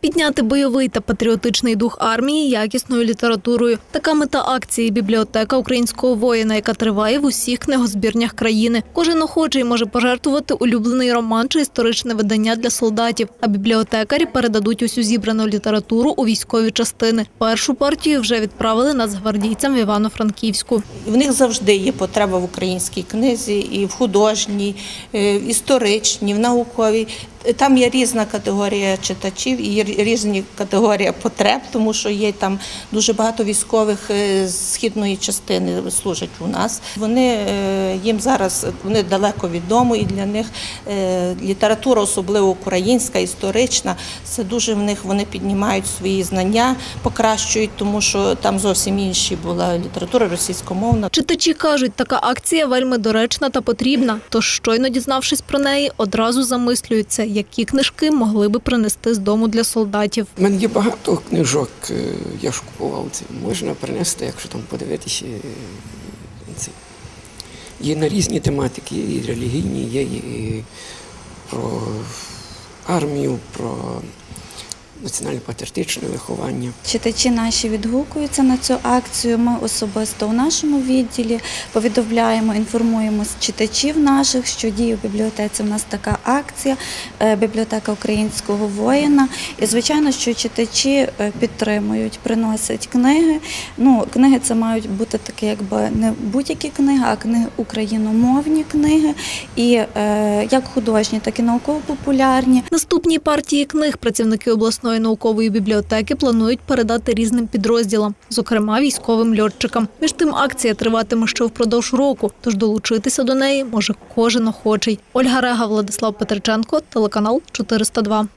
Підняти бойовий та патріотичний дух армії якісною літературою. Така мета акції бібліотека українського воїна, яка триває в усіх книгозбірнях країни. Кожен охочий може пожертвувати улюблений роман чи історичне видання для солдатів. А бібліотекарі передадуть усю зібрану літературу у військові частини. Першу партію вже відправили нацгвардійцям в Івано-Франківську. В них завжди є потреба в українській книзі, і в художній, е, в історичній, в науковій. Там є різна категорія читачів і різні категорія потреб, тому що є там дуже багато військових е, з східної частини служать у нас. Вони е, їм зараз вони далеко від дому, і для них е, література, особливо українська, історична, це дуже в них вони піднімають свої знання, покращують, тому що там зовсім інші була література російськомовна. Читачі кажуть, така акція вельми доречна та потрібна. Тож, щойно дізнавшись про неї, одразу замислюються, які книжки могли би принести з дому для солдатів. У мене є багато книжок, е, я ж купував це. Можна принести, якщо там подивитися. е, Це. Є на різні тематики, є і релігійні, є і про армію, про національно-патріотичне виховання. Читачі наші відгукуються на цю акцію. Ми особисто у нашому відділі повідомляємо, інформуємо читачів наших, що діє в бібліотеці. У нас така акція е, бібліотека українського воїна. І звичайно, що читачі е, підтримують, приносять книги. Ну, книги це мають бути такі, якби не будь-які книги, а книги україномовні книги, і е, як художні, так і науково-популярні. Наступні партії книг працівники обласної наукової бібліотеки планують передати різним підрозділам, зокрема військовим льотчикам. Між тим акція триватиме ще впродовж року, тож долучитися до неї може кожен охочий. Ольга Рега, Владислав Петриченко, телеканал 402.